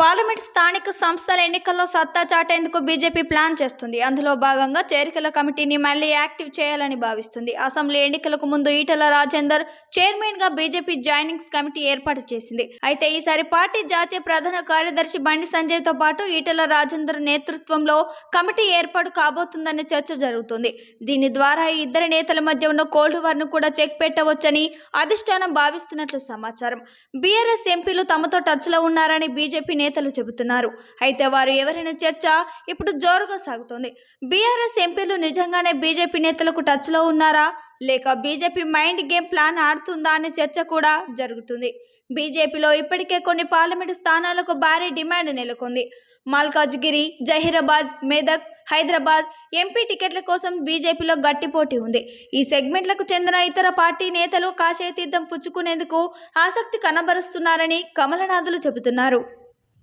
Parliament స్థానిక సంస్థల ఎన్నికల్లో సత్తా చాటేందుకు బీజేపీ ప్లాన్ చేస్తుంది. అందులో భాగంగా చేరికల కమిటీని మళ్ళీ యాక్టివ్ చేయాలని భావిస్తుంది. అసెంబ్లీ ఎన్నికలకు ముందు ఈటల రాజేందర్ చైర్మన్గా బీజేపీ జాయినింగ్స్ కమిటీ ఏర్పాటు చేసింది. అయితే ఈసారి పార్టీ జాతీయ ప్రధాన కార్యదర్శి బండి సంజయ్తో పాటు ఈటల రాజేందర్ నేతృత్వంలో కమిటీ ఏర్పాటు కాబోతుందనే చర్చ జరుగుతుంది. దీని ద్వారా ఈ ఇద్దరు నేతల మధ్య ఉన్న కోల్డ్ వార్ను కూడా చెక్ పెట్టవచ్చని అధిష్టానం భావిస్తున్నట్లు సమాచారం. బీఆర్ఎస్ ఎంపీలు తమతో టచ్లో ఉన్నారని బీజేపీ నేతలు చెబుతున్నారు. అయితే వారు ఎవరైనా చర్చ ఇప్పుడు జోరుగా సాగుతోంది. బీఆర్ఎస్ ఎంపీలు నిజంగానే బీజేపీ నేతలకు టచ్లో ఉన్నారా? లేక బీజేపీ మైండ్ గేమ్ ప్లాన్ ఆడుతుందా అనే చర్చ కూడా జరుగుతుంది. బీజేపీలో ఇప్పటికే కొన్ని పార్లమెంటు స్థానాలకు భారీ డిమాండ్ నెలకొంది. మల్కాజ్గిరి జహీరాబాద్ మెదక్ హైదరాబాద్ ఎంపీ టికెట్ల కోసం బీజేపీలో గట్టి పోటీ ఉంది. ఈ సెగ్మెంట్లకు చెందిన ఇతర పార్టీ నేతలు కాషాయ తీర్థం పుచ్చుకునేందుకు ఆసక్తి కనబరుస్తున్నారని కమలనాథులు చెబుతున్నారు.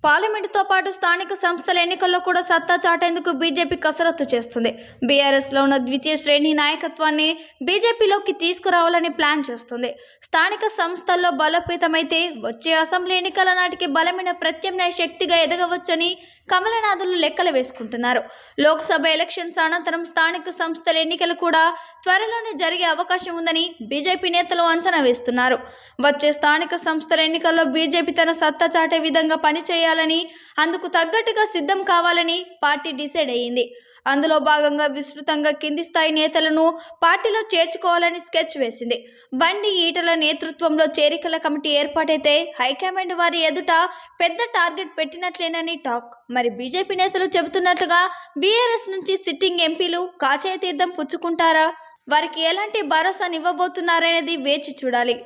పార్లమెంటుతో పాటు స్థానిక సంస్థల ఎన్నికల్లో కూడా సత్తా చాటేందుకు బీజేపీ కసరత్తు చేస్తుంది. బీఆర్ఎస్లో ఉన్న ద్వితీయ శ్రేణి నాయకత్వాన్ని బీజేపీలోకి తీసుకురావాలని ప్లాన్ చేస్తుంది. స్థానిక సంస్థల్లో బలోపేతమైతే వచ్చే అసెంబ్లీ ఎన్నికల నాటికి బలమైన ప్రత్యామ్నాయ శక్తిగా ఎదగవచ్చని కమలనాథులు లెక్కలు వేసుకుంటున్నారు. లోక్సభ ఎలక్షన్స్ అనంతరం స్థానిక సంస్థల ఎన్నికలు కూడా త్వరలోనే జరిగే అవకాశం ఉందని బీజేపీ నేతలు అంచనా వేస్తున్నారు. వచ్చే స్థానిక సంస్థల ఎన్నికల్లో బీజేపీ తన సత్తా చాటే విధంగా చేయాలని అందుకు తగ్గట్టుగా సిద్ధం కావాలని పార్టీ డిసైడ్ అయ్యింది. అందులో భాగంగా విస్తృతంగా కింది స్థాయి నేతలను పార్టీలో చేర్చుకోవాలని స్కెచ్ వేసింది. బండి ఈటల నేతృత్వంలో చేరికల కమిటీ ఏర్పాటైతే హైకమాండ్ వారి ఎదుట పెద్ద టార్గెట్ పెట్టినట్లేనని టాక్. మరి బీజేపీ నేతలు చెబుతున్నట్లుగా బీఆర్ఎస్ నుంచి సిట్టింగ్ ఎంపీలు కాషాయ తీర్థం పుచ్చుకుంటారా? వారికి ఎలాంటి భరోసానివ్వబోతున్నారనేది వేచి చూడాలి.